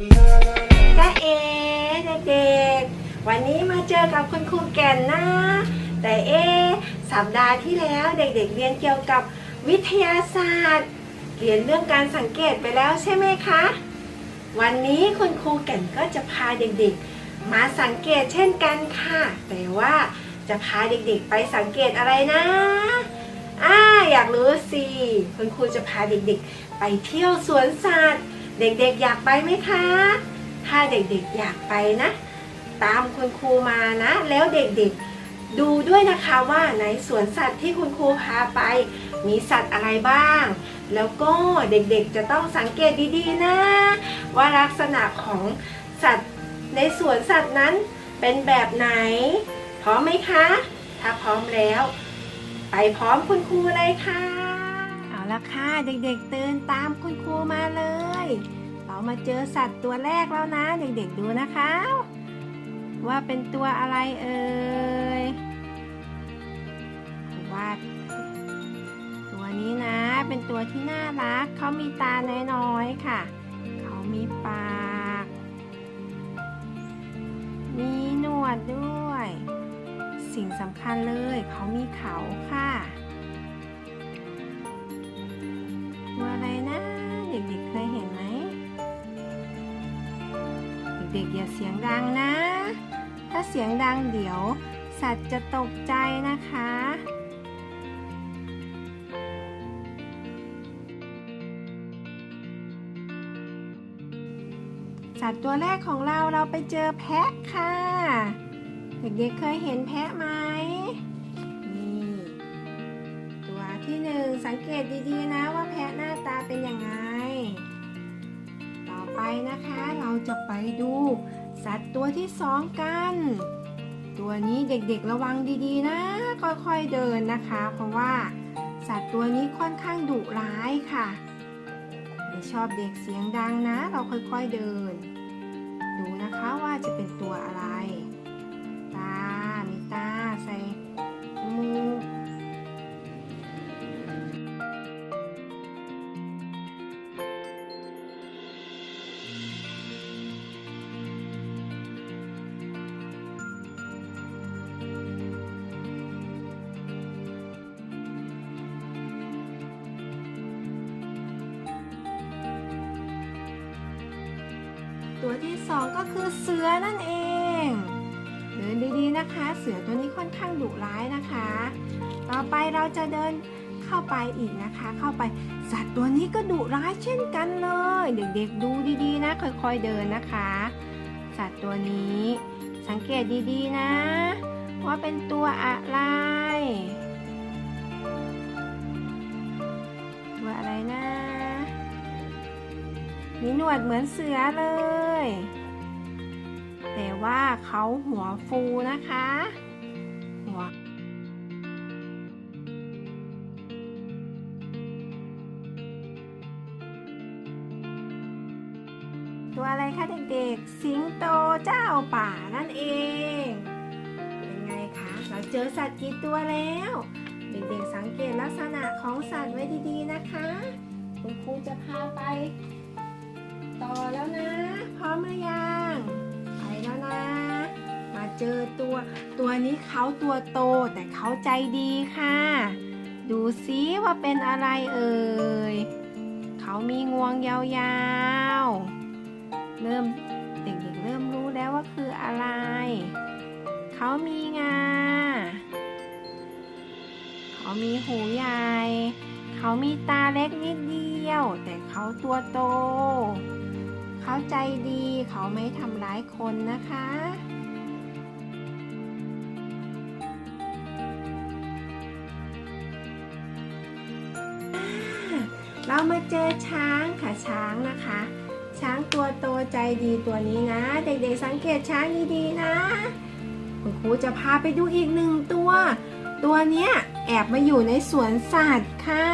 จ้าเอเด็กๆ วันนี้มาเจอกับคุณครูแก่นนะ แต่เอสัปดาห์ที่แล้วเด็กๆ เรียนเกี่ยวกับวิทยาศาสตร์ เรียนเรื่องการสังเกตไปแล้วใช่ไหมคะ วันนี้คุณครูแก่นก็จะพาเด็กๆ มาสังเกตเช่นกันค่ะ แต่ว่าจะพาเด็กๆ ไปสังเกตอะไรนะอ่าอยากรู้สิ คุณครูจะพาเด็กๆ ไปเที่ยวสวนสัตว์ เด็กๆอยากไปไหมคะ ถ้าเด็กๆอยากไปนะ ตามคุณครูมานะ แล้วเด็กๆดูด้วยนะคะว่าในสวนสัตว์ที่คุณครูพาไป มีสัตว์อะไรบ้าง แล้วก็เด็กๆจะต้องสังเกตดีๆนะ ว่าลักษณะของสัตว์ในสวนสัตว์นั้นเป็นแบบไหน พร้อมไหมคะ ถ้าพร้อมแล้ว ไปพร้อมคุณครูเลยค่ะ ละค่ะเด็กๆตื่นตามคุณครูมาเลย เรามาเจอสัตว์ตัวแรกแล้วนะ เด็กๆดูนะคะ ว่าเป็นตัวอะไรเอ่ยวาดตัวนี้นะเป็นตัวที่น่ารักเขามีตาน้อยๆค่ะ เขามีปาก มีหนวดด้วย สิ่งสำคัญเลยเขามีเขาค่ะ เห็นไหม เด็กๆอย่าเสียงดังนะ ถ้าเสียงดังเดี๋ยว สัตว์จะตกใจนะคะสัตว์ตัวแรกของเราเราไปเจอแพะค่ะ เด็กๆเคยเห็นแพะไหมนี่ตัวที่หนึ่งสังเกตดีๆนะว่าแพะหน้าตาเป็นยังไง ไปนะคะ เราจะไปดูสัตว์ตัวที่สองกัน ตัวนี้เด็กๆระวังดีๆนะ ค่อยๆเดินนะคะ เพราะว่าสัตว์ตัวนี้ค่อนข้างดุร้ายค่ะไม่ชอบเด็กเสียงดังนะ เราค่อยๆเดิน ดูนะคะว่าจะเป็นตัวอะไร ตัวที่สองก็คือเสือนั่นเองเดินดีๆนะคะ เสือตัวนี้ค่อนข้างดุร้ายนะคะ ต่อไปเราจะเดินเข้าไปอีกนะคะ เข้าไปสัตว์ตัวนี้ก็ดุร้ายเช่นกันเลย เด็กๆดูดีๆนะ ค่อยๆเดินนะคะ สัตว์ตัวนี้ สังเกตดีๆนะ ว่าเป็นตัวอะไรตัวอะไรนะ มีหนวดเหมือนเสือเลย แต่ว่าเขาหัวฟูนะคะ หัวตัวอะไรคะเด็กๆ สิงโตเจ้าป่านั่นเอง เป็นไงคะ เราเจอสัตว์กี่ตัวแล้ว เด็กๆสังเกตลักษณะของสัตว์ไว้ดีๆนะคะ คุณครูจะพาไป ต่อแล้วนะ พร้อมหรือยังไปแล้วนะ มาเจอตัวตัวนี้เขาตัวโตแต่เขาใจดีค่ะ ดูซิว่าเป็นอะไรเอ่ยเขามีงวงยาวๆ เริ่มเด็กๆเริ่มรู้แล้วว่าคืออะไร เขามีงาเขามีหูใหญ่เขามีตาเล็กนิดเดียว แต่เขาตัวโต เขาใจดีเขาไม่ทำร้ายคนนะคะ เรามาเจอช้างค่ะช้างนะคะ ช้างตัวโตใจดีตัวนี้นะ เด็กๆสังเกตช้างดีๆนะคุณครูจะพาไปดูอีกหนึ่งตัว ตัวเนี้ยแอบมาอยู่ในสวนสัตว์ค่ะ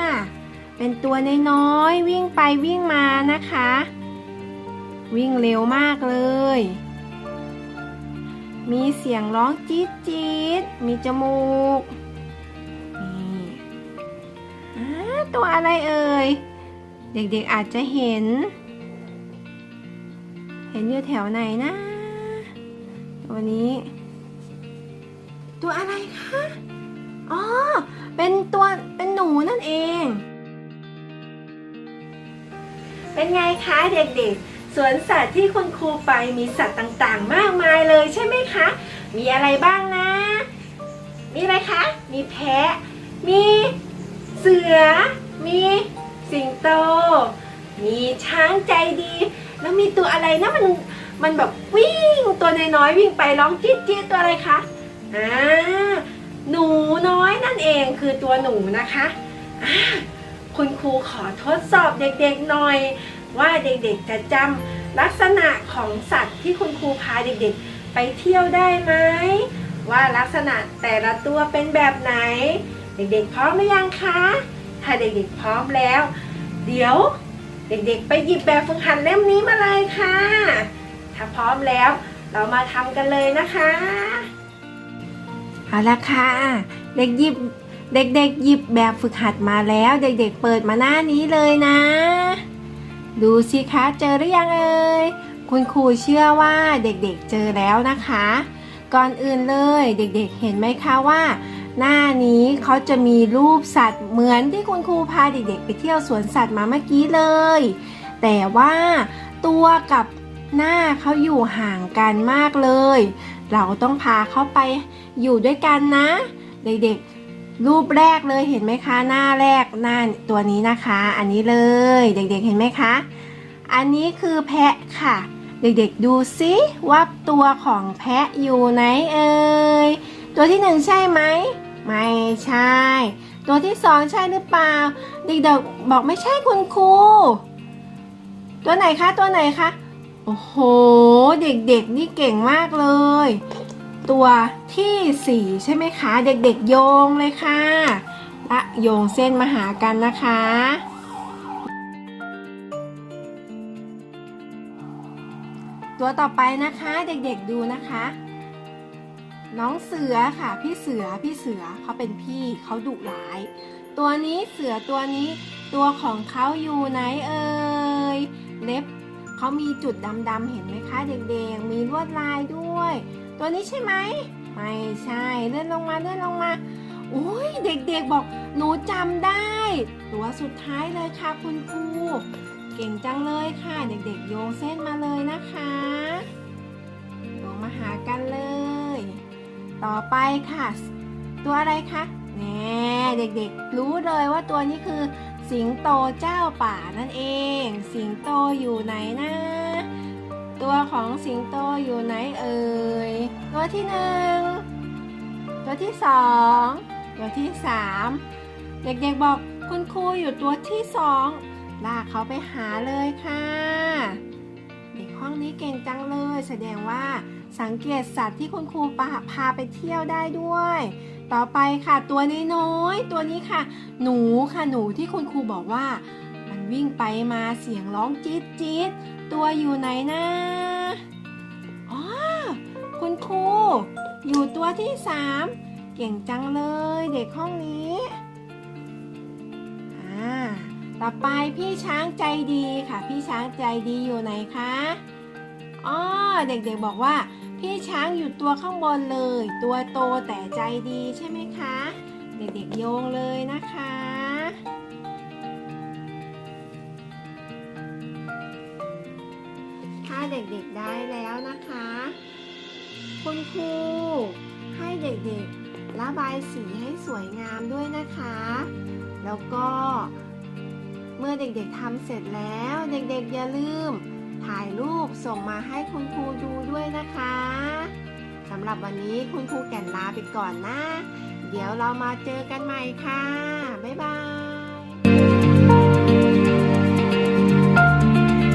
เป็นตัวน้อยๆวิ่งไปวิ่งมานะคะ วิ่งเร็วมากเลย มีเสียงร้องจี๊ดจี๊ดมีจมูก นี่ตัวอะไรเอ่ย เด็กๆอาจจะเห็น เห็นอยู่แถวไหนนะ ตัวนี้ ตัวอะไรคะ อ๋อ เป็นตัว เป็นหนูนั่นเอง เป็นไงคะเด็กๆ สวนสัตว์ที่คุณครูไปมีสัตว์ต่างๆ มากมายเลยใช่ไหมคะ มีอะไรบ้างนะ มีอะไรคะ มีแพะ มีเสือ มีสิงโต มีช้างใจดี แล้วมีตัวอะไรนะมันมันแบบวิ่งตัวน้อยๆวิ่งไปร้องจี๊ดจี๊ดตัวอะไรคะ อ่า หนูน้อยนั่นเองคือตัวหนูนะคะ คุณครูขอทดสอบเด็กๆหน่อย ว่าเด็กๆจะจำลักษณะของสัตว์ที่คุณครูพาเด็กๆ ไปเที่ยวได้ไหม ว่าลักษณะแต่ละตัวเป็นแบบไหน เด็กๆพร้อมหรือยังคะ ถ้าเด็กๆพร้อมแล้ว เดี๋ยวเด็กๆ ไปหยิบแบบฝึกหัดเล่มนี้มาเลยค่ะ ถ้าพร้อมแล้วเรามาทำกันเลยนะคะเอาละค่ะ เด็กหยิบเด็กๆหยิบแบบฝึกหัดมาแล้ว เด็กๆเปิดมาหน้านี้เลยนะ ดูสิคะเจอหรือยังเอ่ยคุณครูเชื่อว่าเด็กๆเจอแล้วนะคะ ก่อนอื่นเลยเด็กๆเห็นไหมคะว่า หน้านี้เขาจะมีรูปสัตว์เหมือนที่คุณครูพาเด็กๆ ไปเที่ยวสวนสัตว์มาเมื่อกี้เลย แต่ว่าตัวกับหน้าเขาอยู่ห่างกันมากเลย เราต้องพาเขาไปอยู่ด้วยกันนะ เด็กๆ รูปแรกเลยเห็นไหมคะ หน้าแรกหน้าตัวนี้นะคะ อันนี้เลยเด็กๆเห็นไหมคะ อันนี้คือแพะค่ะ เด็กๆดูซิว่าตัวของแพะอยู่ไหนเอ่ยตัวที่หนึ่งใช่ไหมไม่ใช่ ตัวที่สองใช่หรือเปล่าเด็กๆบอกไม่ใช่คุณครูตัวไหนคะตัวไหนคะโอ้โห เด็กๆนี่เก่งมากเลย ตัวที่สี่ใช่ไหมคะ เด็กๆโยงเลยค่ะและโยงเส้นมาหากันนะคะ ตัวต่อไปนะคะเด็กๆดูนะคะ น้องเสือค่ะ พี่เสือพี่เสือเขาเป็นพี่เขาดุร้าย ตัวนี้เสือตัวนี้ตัวของเขาอยู่ไหนเอ่ยเล็บเขามีจุดดำๆเห็นไหมคะ เด็กๆ มีลวดลายด้วย ตัวนี้ใช่ไหม ไม่ใช่ เลื่อนลงมาเลื่อนลงมา โอ้ยเด็กๆบอกหนูจำได้ ตัวสุดท้ายเลยค่ะคุณครู เก่งจังเลยค่ะ เด็กๆ โยงเส้นมาเลยนะคะโยงมาหากันเลย ต่อไปค่ะ ตัวอะไรคะแน่เด็กๆ รู้เลยว่าตัวนี้คือ สิงโตเจ้าป่านั่นเอง สิงโตอยู่ไหนนะ ของสิงโตอยู่ไหนเอ่ย ตัวที่หนึ่ง ตัวที่สอง ตัวที่สาม เด็กๆบอกคุณครูอยู่ตัวที่สองลากเขาไปหาเลยค่ะ เด็กห้องนี้เก่งจังเลย แสดงว่าสังเกตสัตว์ที่คุณครูพาพาไปเที่ยวได้ด้วย ต่อไปค่ะตัวน้อยๆตัวนี้ค่ะ หนูค่ะหนูที่คุณครูบอกว่า มันวิ่งไปมาเสียงร้องจี๊ดจี๊ดตัวอยู่ไหนนะอ๋อ ครู อยู่ตัวที่สามเก่งจังเลยเด็กห้องนี้อ่าต่อไปพี่ช้างใจดีค่ะ พี่ช้างใจดีอยู่ไหนคะอ๋อเด็กๆบอกว่า พี่ช้างอยู่ตัวข้างบนเลย ตัวโตแต่ใจดีใช่ไหมคะ เด็กๆโยงเลยนะคะ ถ้าเด็กๆได้แล้วนะคะ คุณครูให้เด็กๆ ระบายสีให้สวยงามด้วยนะคะ แล้วก็เมื่อเด็กๆทำเสร็จแล้วเด็กๆอย่าลืม ถ่ายรูปส่งมาให้คุณครูดูด้วยนะคะสำหรับวันนี้คุณครูแก่นลาไปก่อนนะ เดี๋ยวเรามาเจอกันใหม่ค่ะ บ๊ายบาย